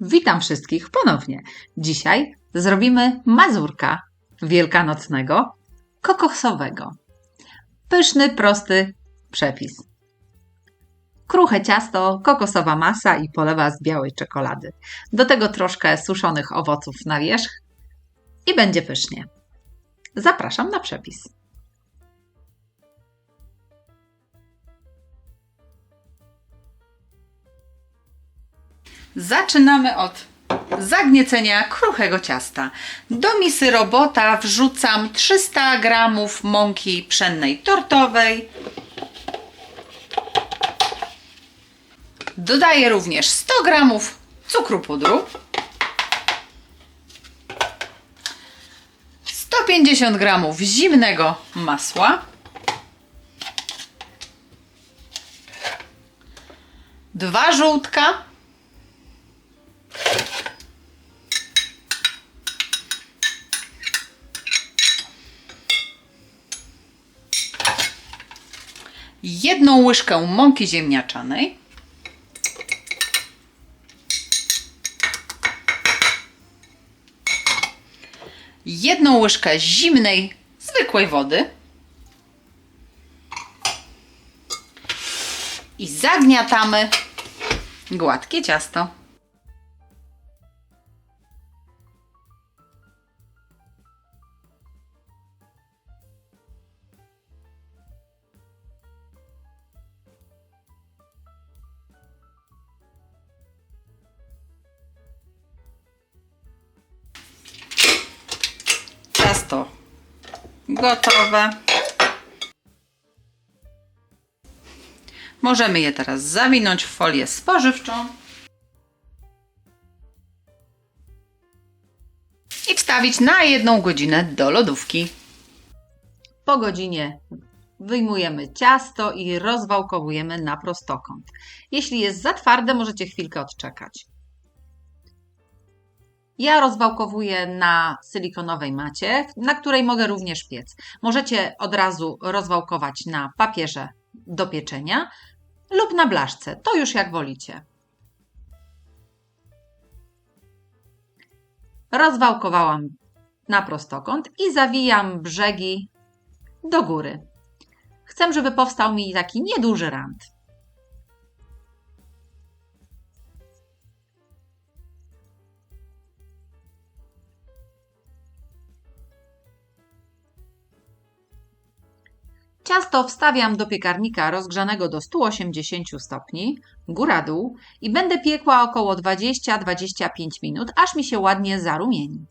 Witam wszystkich ponownie. Dzisiaj zrobimy mazurka wielkanocnego, kokosowego. Pyszny, prosty przepis. Kruche ciasto, kokosowa masa i polewa z białej czekolady. Do tego troszkę suszonych owoców na wierzch i będzie pysznie. Zapraszam na przepis. Zaczynamy od zagniecenia kruchego ciasta. Do misy robota wrzucam 300 g mąki pszennej tortowej. Dodaję również 100 g cukru pudru. 150 g zimnego masła. Dwa żółtka. Jedną łyżkę mąki ziemniaczanej, jedną łyżkę zimnej, zwykłej wody i zagniatamy gładkie ciasto. Gotowe. Możemy je teraz zawinąć w folię spożywczą. I wstawić na jedną godzinę do lodówki. Po godzinie wyjmujemy ciasto i rozwałkowujemy na prostokąt. Jeśli jest za twarde, możecie chwilkę odczekać. Ja rozwałkowuję na silikonowej macie, na której mogę również piec. Możecie od razu rozwałkować na papierze do pieczenia lub na blaszce. To już jak wolicie. Rozwałkowałam na prostokąt i zawijam brzegi do góry. Chcę, żeby powstał mi taki nieduży rand. Ciasto wstawiam do piekarnika rozgrzanego do 180 stopni, góra-dół i będę piekła około 20-25 minut, aż mi się ładnie zarumieni.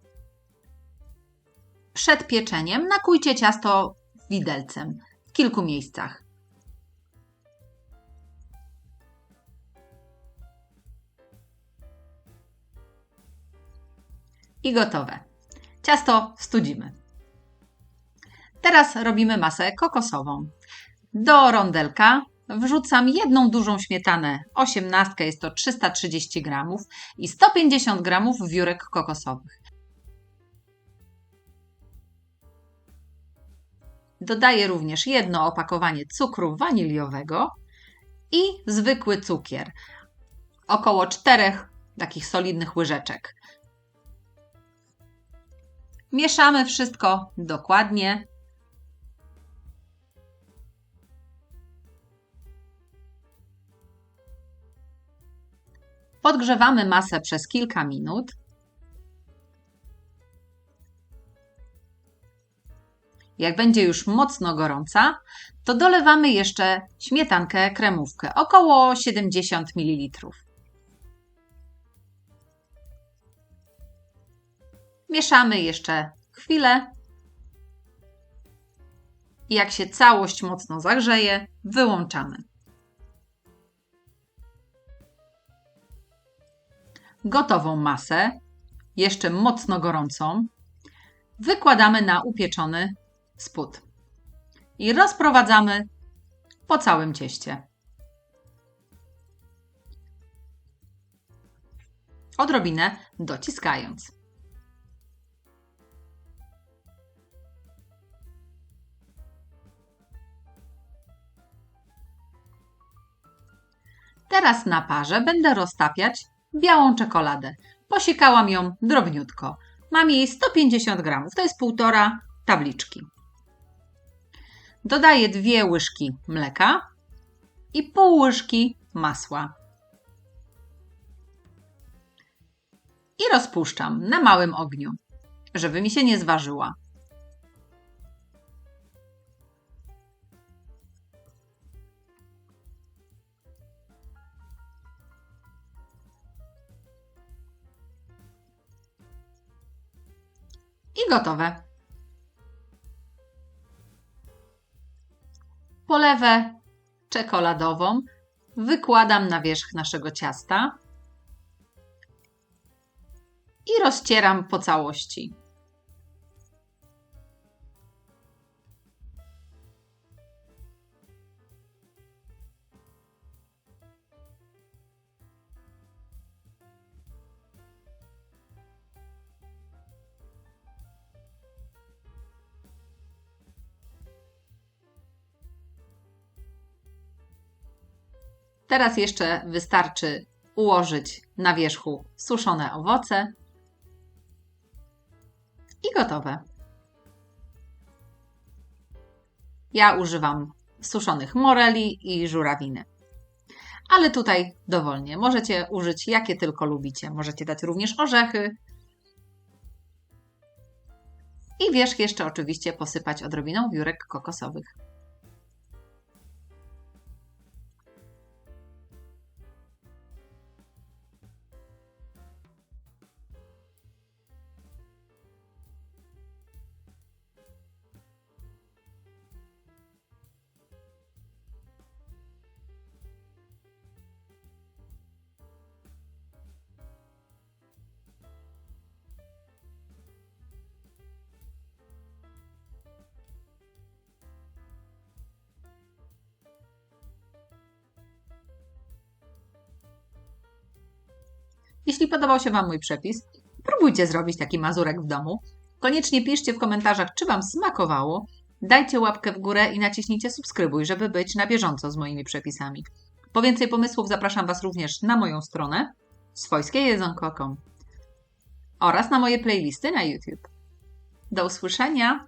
Przed pieczeniem nakujcie ciasto widelcem w kilku miejscach. I gotowe. Ciasto studzimy. Teraz robimy masę kokosową. Do rondelka wrzucam jedną dużą śmietanę, 18 jest to 330 g i 150 g wiórek kokosowych. Dodaję również jedno opakowanie cukru waniliowego i zwykły cukier, około 4 takich solidnych łyżeczek. Mieszamy wszystko dokładnie Podgrzewamy masę przez kilka minut. Jak będzie już mocno gorąca, to dolewamy jeszcze śmietankę kremówkę, około 70 ml. Mieszamy jeszcze chwilę. Jak się całość mocno zagrzeje, wyłączamy. Gotową masę, jeszcze mocno gorącą, wykładamy na upieczony spód i rozprowadzamy po całym cieście. Odrobinę dociskając. Teraz na parze będę roztapiać białą czekoladę. Posiekałam ją drobniutko. Mam jej 150 gramów, to jest półtora tabliczki. Dodaję dwie łyżki mleka i pół łyżki masła. I rozpuszczam na małym ogniu, żeby mi się nie zważyła. I gotowe. Polewę czekoladową wykładam na wierzch naszego ciasta i rozcieram po całości. Teraz jeszcze wystarczy ułożyć na wierzchu suszone owoce i gotowe. Ja używam suszonych moreli i żurawiny. Ale tutaj dowolnie. Możecie użyć jakie tylko lubicie. Możecie dać również orzechy. I wierzch jeszcze oczywiście posypać odrobiną wiórek kokosowych. Jeśli podobał się Wam mój przepis, próbujcie zrobić taki mazurek w domu. Koniecznie piszcie w komentarzach, czy Wam smakowało. Dajcie łapkę w górę i naciśnijcie subskrybuj, żeby być na bieżąco z moimi przepisami. Po więcej pomysłów zapraszam Was również na moją stronę swojskiejedzonko.com oraz na moje playlisty na YouTube. Do usłyszenia!